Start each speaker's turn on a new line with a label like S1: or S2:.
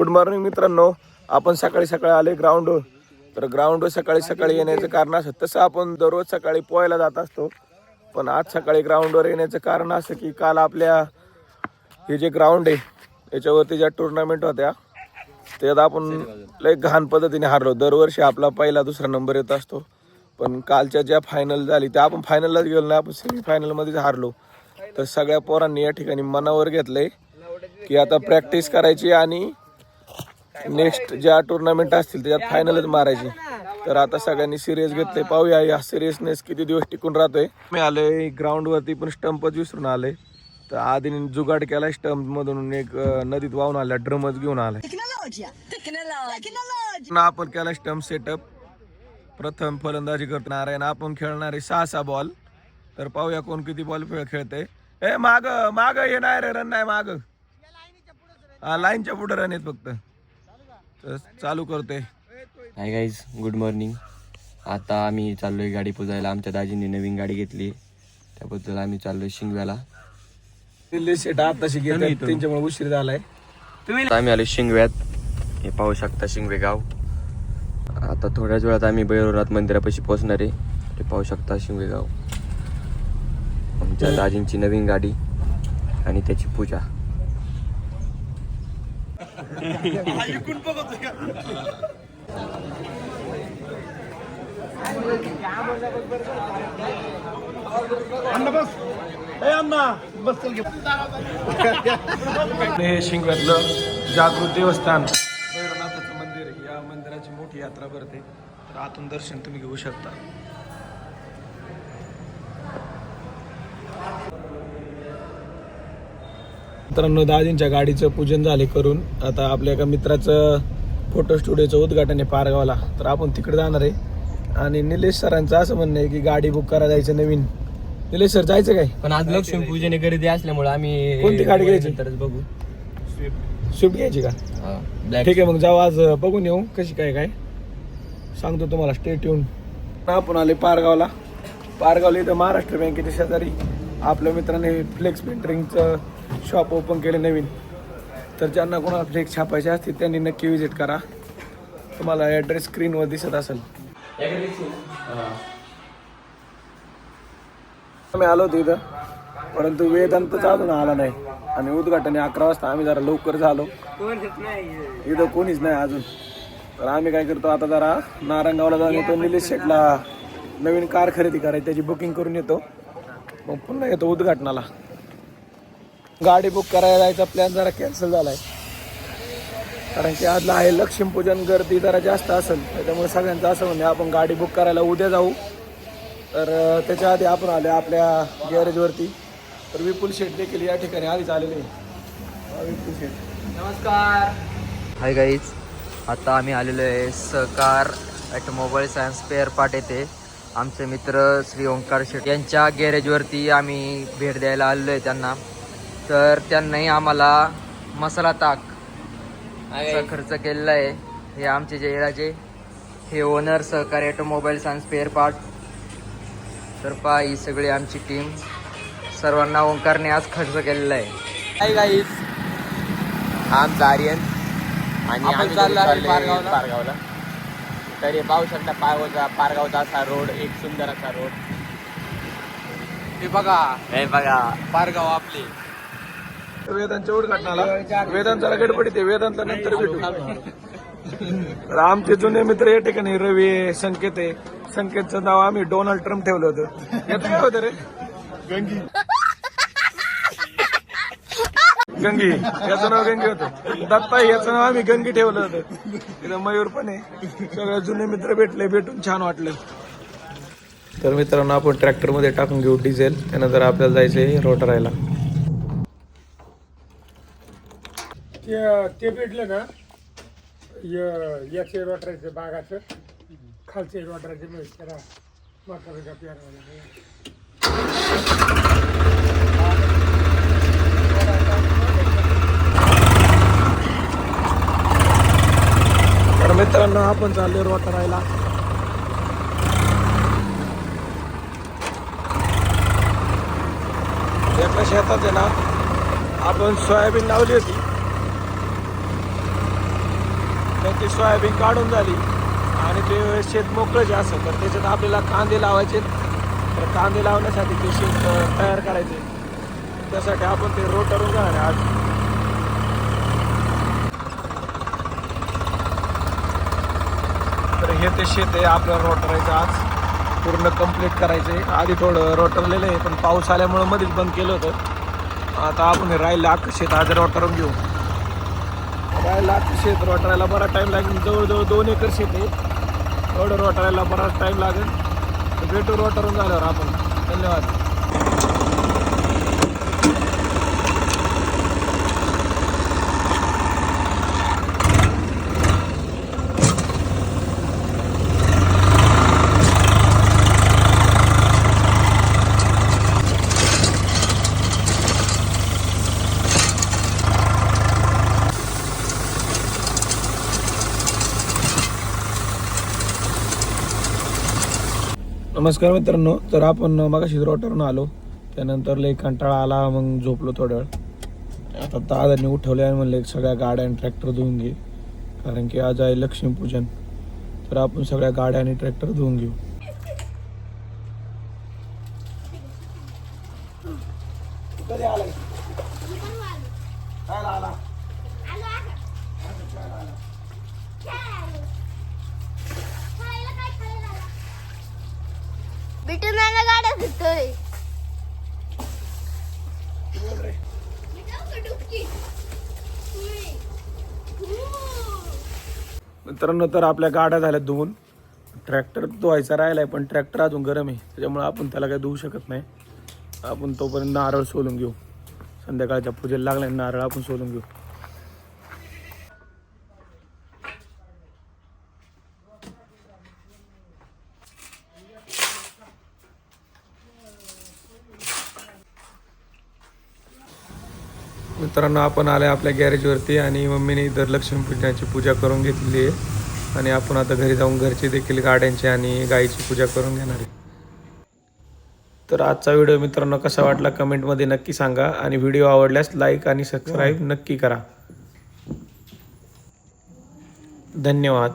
S1: Good morning मित्रांनो. आपण सकाळी सकाळी आले ग्राउंडवर तर ग्राउंडवर सकाळी सकाळी येण्याचं कारण असं तसं आपण दररोज सकाळी पोहायला जात असतो. पण आज सकाळी ग्राउंडवर येण्याचं कारण असं की काल आपल्या हे जे ग्राउंड आहे याच्यावरती ज्या टुर्नामेंट होत्या त्यात आपण लय घाण पद्धतीने हारलो. दरवर्षी आपला पहिला दुसरा नंबर येत असतो. पण कालच्या ज्या फायनल झाली त्या आपण फायनललाच गेलो नाही आपण सेमीफायनलमध्येच हारलो. तर सगळ्या पोरांनी या ठिकाणी मनावर घेतलंय की आता प्रॅक्टिस करायची आणि नेक्स्ट ज्या टुर्नामेंट असतील त्याच्यात फायनलच मारायची. तर आता सगळ्यांनी सिरियस घेतले पाहूया या सिरियसनेस किती दिवस टिकून राहतोय. मी आलोय ग्राउंड वरती पण स्टंपच विसरून आले तर आधीने जुगाड केला स्टंप मधून एक नदीत वाहून आला ड्रमच घेऊन. पुन्हा आपण केला स्टंप सेटअप प्रथम फलंदाजी करतो नारायण. आपण खेळणारे सहा सहा बॉल तर पाहूया कोण किती बॉल खेळते ए माग माग ये नाही रे रन नाही माग. हा लाईनच्या पुढे रन आहेत फक्त. तर चालू करते.
S2: हाय गाईज गुड मॉर्निंग आता आम्ही चाललोय गाडी पुजायला. आमच्या दाजींनी नवीन गाडी घेतली. त्याबद्दल आम्ही चाललोय शिंगव्याला.
S1: दिल्ली सेट आताशी घेत त्यांच्यामुळे उशीर झालाय.
S2: आम्ही आलो शिंगव्यात. हे पाहू शकता शिंगवे गाव. आता थोड्याच वेळात आम्ही भैरवनाथ मंदिरापाशी पोहोचणार आहे. हे पाहू शकता शिंगवे गाव. आमच्या दाजींची नवीन गाडी आणि त्याची पूजा.
S1: हे शिंगव्यातलं जागृत देवस्थान. भैरवनाथाचं मंदिर या मंदिराची मोठी यात्रा भरते. तर आतून दर्शन तुम्ही घेऊ शकता. मित्रांनो दाजींच्या गाडीचं पूजन झाले करून आता आपल्या एका मित्राचं फोटो स्टुडिओचं उद्घाटन आहे पारगावला. तर आपण तिकडे जाणार आहे. आणि निलेश सरांचं असं म्हणणं आहे की गाडी बुक करा जायचं नवीन. निलेश सर जायचं काय?
S2: पण आज लक्ष्मी पूजने गर्दी असल्यामुळे आम्ही
S1: कोणती गाडी घ्यायची?
S2: नंतरच बघू.
S1: स्विफ्ट घ्यायची का? ठीक आहे मग जाऊ आज बघून येऊ कशी काय काय. सांगतो तुम्हाला स्टेट येऊन आपण आले पारगावला. पारगावला इथं महाराष्ट्र बँकेच्या शेजारी आपल्या मित्राने फ्लेक्स पेंटरिंगचं शॉप ओपन केले नवीन. तर ज्यांना कोणाला फ्लेक्स छापायचे असतील त्यांनी नक्की विजिट करा. तुम्हाला ॲड्रेस स्क्रीनवर दिसत असेल. आम्ही आलो होतो इथं परंतु वेदांतचा अजून आला नाही. आणि उद्घाटन अकरा वाजता. आम्ही जरा लवकर झालो. इथं कोणीच नाही अजून. तर आम्ही काय करतो आता जरा नारंगावला जाऊन येतो. निलेश शेटला नवीन कार खरेदी करायची त्याची बुकिंग करून येतो. मग पुन्हा येतो उद्घाटनाला. गाडी बुक करायला जायचा प्लॅन जरा कॅन्सल झालाय. कारण की आजला आहे लक्ष्मीपूजन गर्दी जरा जास्त असेल त्याच्यामुळे सगळ्यांचं असं म्हणजे आपण गाडी बुक करायला उद्या जाऊ. तर त्याच्या आधी आपण आले आपल्या गॅरेजवरती तर विपुल शेट देखील या ठिकाणी आधीच आलेले आहे. हा, विपुल शेट.
S3: हाय गाईज आता आम्ही आलेलो आहे सहकार ॲटोमोबाईल्स अँड स्पेअर पार्ट येथे. आमचे मित्र श्री ओंकार शेट यांच्या गॅरेजवरती आम्ही भेट द्यायला आलेलो आहे त्यांना. तर त्यांनाही आम्हाला मसाला ताक चा खर्च केलेला आहे हे आमचे जे राजे हे ओनर सहकारी ऑटोमोबाईल्स अँड स्पेअर पार्ट तर पहा ही सगळी आमची टीम सर्वांना ओंकारने आज खर्च केलेला आहे
S2: हाय गाईज आमचा आर्यन आणि आम्ही.
S3: पारगावला.
S2: तर हे पाहू शकता पारगावचा पारगावचा असा रोड एक सुंदर असा रोड
S3: हे बघा.
S2: हे बघा.
S3: पारगाव आपले.
S1: वेदांच्या उद्घाटनाला. वेदांताला गडबडीत आहे वेदांता नंतर भेटू. तर आमचे जुने मित्र या ठिकाणी रवी आहे, संकेत आहे. संकेतचं नाव आम्ही डोनाल्ड ट्रम्प ठेवलं होतं. याचं काय होतं रे? गंगी. गंगी. याचं नाव गंगी होतं. दत्ता याचं नाव आम्ही गंगी ठेवलं होतं. इथं मयूर पण आहे. सगळे जुने मित्र भेटले भेटून छान वाटलं. तर मित्रांनो आपण ट्रॅक्टरमध्ये टाकून घेऊ डिझेल त्यानंतर आपल्याला जायचंय रोटरायला.
S4: ते ते भेटलं ना य- याचे वाटरायचं बागाचं खालचे वाटरायचे मिळेल त्याला म्हातारीचा प्यारा
S1: तर मित्रांनो आपण चाललोय रोटरायला. एका शेतात आहे ना आपण सोयाबीन लावली होती. त्यांची सोयाबीन काढून झाली. आणि ते शेत मोकळं जे असं तर त्याच्यात आपल्याला कांदे लावायचे. तर कांदे लावण्यासाठी ते शेत तयार करायचे. त्यासाठी आपण ते रोटरून जाणार आहे आज. तर हे ते शेत आहे आपल्याला रोटरायचं आज. पूर्ण कंप्लीट करायचं. आहे आधी थोडं रोटरलेलं आहे पण पाऊस आल्यामुळं मध्येच बंद केलं होतं. आता आपण हे राहिलं अख्खं शेत आज रोटरून घेऊ. राहिलं शेत रोटरायला बरा टाईम लागेल. जवळजवळ दोन एकर शेत आहे. एवढं रोटरायला बराच टाईम लागेल. भेटू रोटरून झाल्यावर आपण. धन्यवाद. नमस्कार मित्रांनो तर आपण मगाशी रोटरनं आलो त्यानंतर लई कंटाळा आला मग झोपलो थोड्या वेळ आता दादांनी उठवले आणि म्हणले सगळ्या गाड्या आणि ट्रॅक्टर धुवून घे. कारण की आज आहे लक्ष्मीपूजन. तर आपण सगळ्या गाड्या आणि ट्रॅक्टर धुवून घेऊ. आला
S5: बिटू नाना गाड्या फिरतोय.
S1: मित्रांनो तर आपल्या गाड्या झाल्या धुवून. ट्रॅक्टर धुवायचा राहिलाय पण ट्रॅक्टर अजून गरम आहे. त्याच्यामुळे आपण त्याला काही धुवू शकत नाही. आपण तोपर्यंत नारळ सोलून घेऊ. संध्याकाळच्या पूजेला लागल्या नारळ आपण सोलून घेऊ. मित्रांनो आपण आले आपल्या गॅरेजवरती आणि मम्मीने इतर लक्ष्मीपूजनाची पूजा करून घेतलेली आहे. आणि आपण आता घरी जाऊन घरची देखील गाड्यांची आणि गायीची पूजा करून घेणार आहे. तर आजचा व्हिडिओ मित्रांनो कसा वाटला कमेंटमध्ये नक्की सांगा आणि व्हिडिओ आवडल्यास लाईक आणि सबस्क्राईब नक्की करा. धन्यवाद.